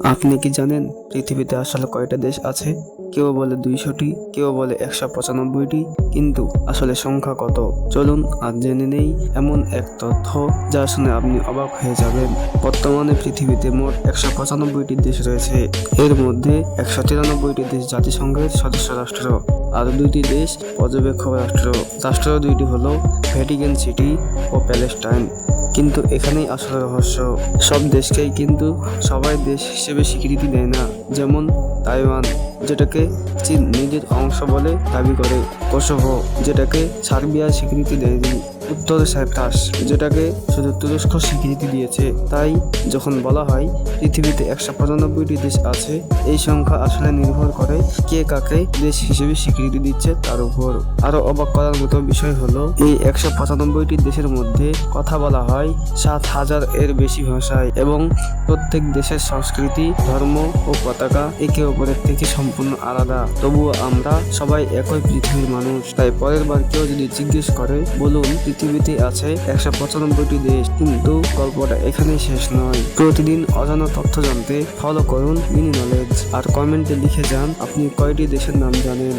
আপনি কি জানেন, পৃথিবীতে আসলে কয়টা দেশ আছে? কেউ বলে দুইশোটি, কেউ বলে একশো পঁচানব্বইটি, কিন্তু আসলে সংখ্যা কত? চলুন আজ জেনে নেই এমন এক তথ্য যা শুনে আপনি অবাক হয়ে যাবেন। বর্তমানে পৃথিবীতে মোট একশো পঁচানব্বইটি দেশ রয়েছে। এর মধ্যে একশো তিরানব্বইটি দেশ জাতিসংঘের সদস্য রাষ্ট্র, আর দুইটি দেশ পর্যবেক্ষক রাষ্ট্র। রাষ্ট্র দুইটি হলো ভ্যাটিকান সিটি ও প্যালেস্টাইন। কিন্তু এখানেই আসল রহস্য। সব দেশকেই কিন্তু সবাই দেশ হিসেবে স্বীকৃতি দেয় না। যেমন তাইওয়ান, যেটাকে চীন নিজের অংশ বলে দাবি করে। কোসোভো, যেটাকে সার্বিয়া স্বীকৃতি দেয়নি। উত্তর সাইপ্রাস যেটাকে শুধু তুরস্ক স্বীকৃতি দিয়েছে। তাই যখন বলা হয়, পৃথিবীতে একশো পঁচানব্বইটি দেশ আছে, এই সংখ্যা আসলে নির্ভর করে কে কাকে দেশ হিসেবে স্বীকৃতি দিচ্ছে তার উপর। আরও অবাক করার মতো বিষয় হলো, এই একশো পঁচানব্বইটি দেশের মধ্যে কথা বলা হয় সাত হাজার এর বেশি ভাষায় এবং প্রত্যেক দেশের সংস্কৃতি, ধর্ম ও পতাকা একে অপরের থেকে সম্পূর্ণ আলাদা। তবুও আমরা সবাই একই পৃথিবীর মানুষ, তাই পরের বার কেউ যদি জিজ্ঞেস করে, বলুন পৃথিবীতে আছে একশো পঁচানব্বইটি দেশ। কিন্তু গল্পটা এখানে শেষ নয়। প্রতিদিন অজানা তথ্য জানতে ফলো করুন মিনি নলেজ আর কমেন্টে লিখে যান আপনি কয়টি দেশের নাম জানেন।